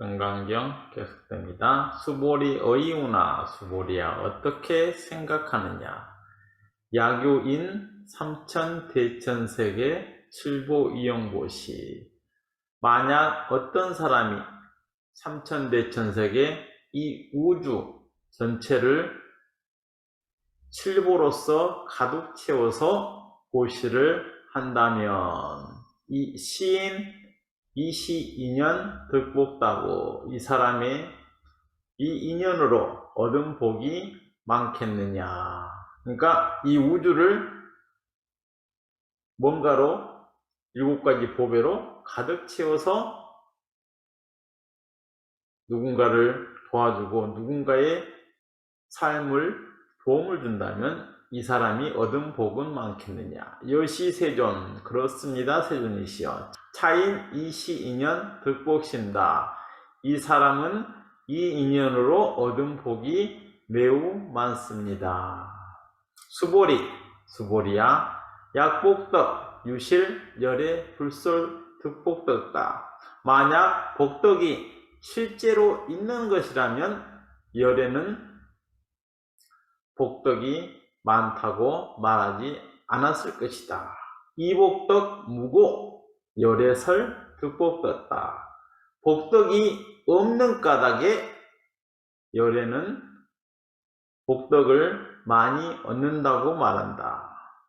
건강경 계속됩니다. 수보리 어이우나 수보리야 어떻게 생각하느냐? 야교인 삼천 대천세계 칠보 이용보시 만약 어떤 사람이 삼천 대천세계 이 우주 전체를 칠보로서 가득 채워서 보시를 한다면 이 시인 이시 인연 득복다고 이 사람의 이 인연으로 얻은 복이 많겠느냐. 그러니까 이 우주를 뭔가로 일곱 가지 보배로 가득 채워서 누군가를 도와주고 누군가의 삶을 도움을 준다면 이 사람이 얻은 복은 많겠느냐. 여시 세존 그렇습니다 세존이시여. 차인 이시 인연 득복신다. 이 사람은 이 인연으로 얻은 복이 매우 많습니다. 수보리 수보리야 약복덕 유실 열애 불솔 득복덕다. 만약 복덕이 실제로 있는 것이라면 열애는 복덕이 많다고 말하지 않았을 것이다. 이복덕 무고 열애설 득복덕다. 복덕이 없는 까닭에 열애는 복덕을 많이 얻는다고 말한다.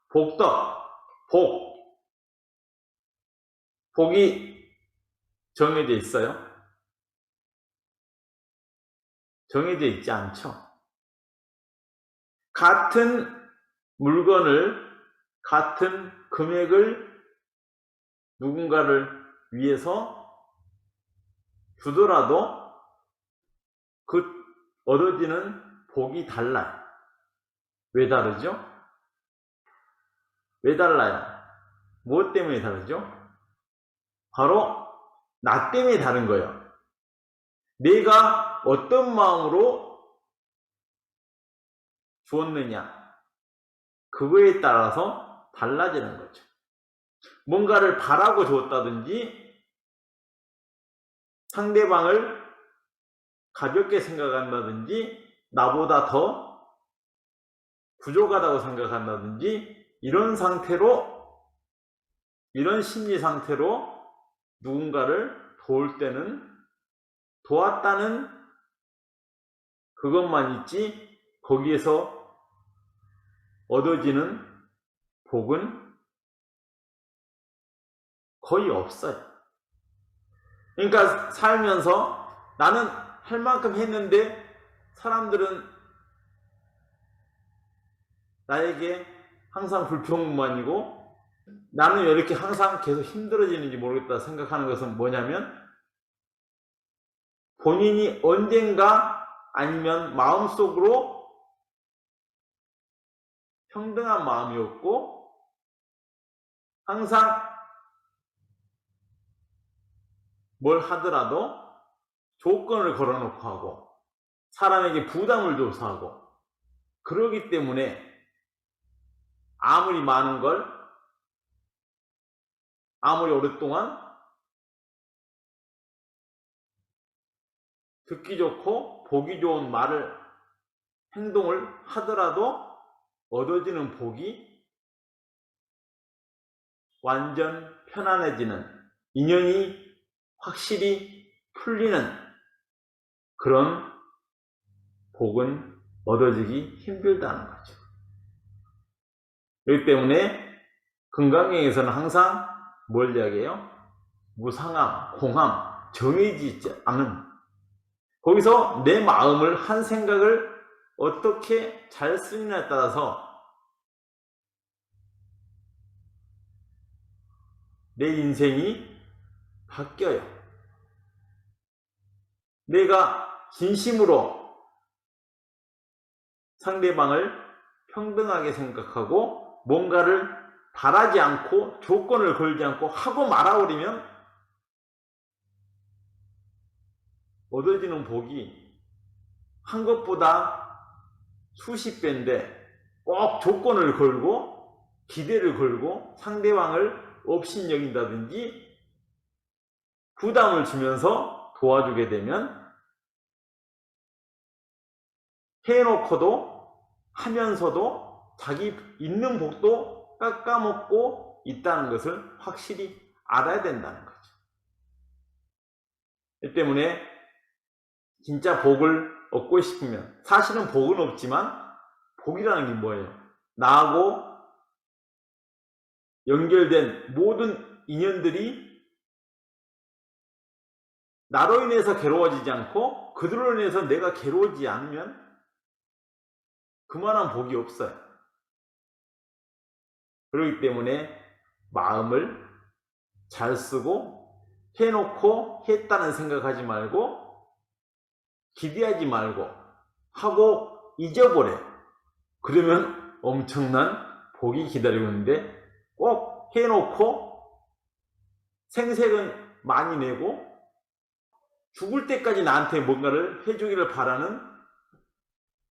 복덕, 복. 복이 정해져 있어요? 정해져 있지 않죠? 같은 물건을, 같은 금액을 누군가를 위해서 주더라도 그 얻어지는 복이 달라요. 왜 다르죠? 왜 달라요? 무엇 때문에 다르죠? 바로 나 때문에 다른 거예요. 내가 어떤 마음으로 주었느냐. 그거에 따라서 달라지는 거죠. 뭔가를 바라고 줬다든지 상대방을 가볍게 생각한다든지 나보다 더 부족하다고 생각한다든지 이런 상태로 이런 심리 상태로 누군가를 도울 때는 도왔다는 그것만 있지 거기에서 얻어지는 복은 거의 없어요. 그러니까 살면서 나는 할 만큼 했는데 사람들은 나에게 항상 불평만이고 나는 왜 이렇게 항상 계속 힘들어지는지 모르겠다 생각하는 것은 뭐냐면 본인이 언젠가 아니면 마음속으로 평등한 마음이었고 항상 뭘 하더라도 조건을 걸어놓고 하고 사람에게 부담을 줘서 하고 그러기 때문에 아무리 많은 걸 아무리 오랫동안 듣기 좋고 보기 좋은 말을 행동을 하더라도 얻어지는 복이 완전 편안해지는 인연이 확실히 풀리는 그런 복은 얻어지기 힘들다는 거죠. 그렇기 때문에 건강경에서는 항상 뭘 이야기해요? 무상함, 공함, 정해지지 않은 거기서 내 마음을 한 생각을 어떻게 잘 쓰느냐에 따라서 내 인생이 바뀌어요. 내가 진심으로 상대방을 평등하게 생각하고 뭔가를 바라지 않고 조건을 걸지 않고 하고 말아버리면 얻어지는 복이 한 것보다 수십 배인데 꼭 조건을 걸고 기대를 걸고 상대방을 업신여긴다든지 부담을 주면서 도와주게 되면 해놓고도 하면서도 자기 있는 복도 깎아먹고 있다는 것을 확실히 알아야 된다는 거죠. 이 때문에 진짜 복을 얻고 싶으면 사실은 복은 없지만 복이라는 게 뭐예요? 나하고 연결된 모든 인연들이 나로 인해서 괴로워지지 않고 그들로 인해서 내가 괴로워지지 않으면 그만한 복이 없어요. 그렇기 때문에 마음을 잘 쓰고 해놓고 했다는 생각하지 말고 기대하지 말고 하고 잊어버려. 그러면 엄청난 복이 기다리고 있는데 꼭 해놓고 생색은 많이 내고 죽을 때까지 나한테 뭔가를 해주기를 바라는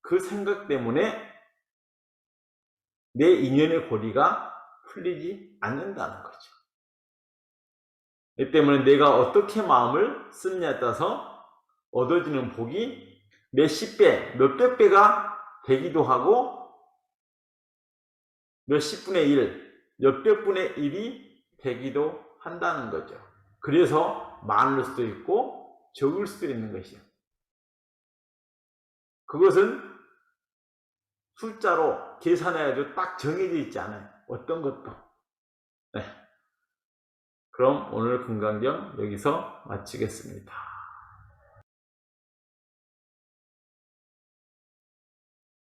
그 생각 때문에 내 인연의 고리가 풀리지 않는다는 거죠. 이 때문에 내가 어떻게 마음을 쓰느냐에 따라서 얻어지는 복이 몇십 배, 몇백 배가 되기도 하고 몇십 분의 일, 몇백 분의 일이 되기도 한다는 거죠. 그래서 많을 수도 있고 적을 수도 있는 것이요. 그것은 숫자로 계산해야지 딱 정해져 있지 않아요. 어떤 것도. 네. 그럼 오늘 금강경 여기서 마치겠습니다.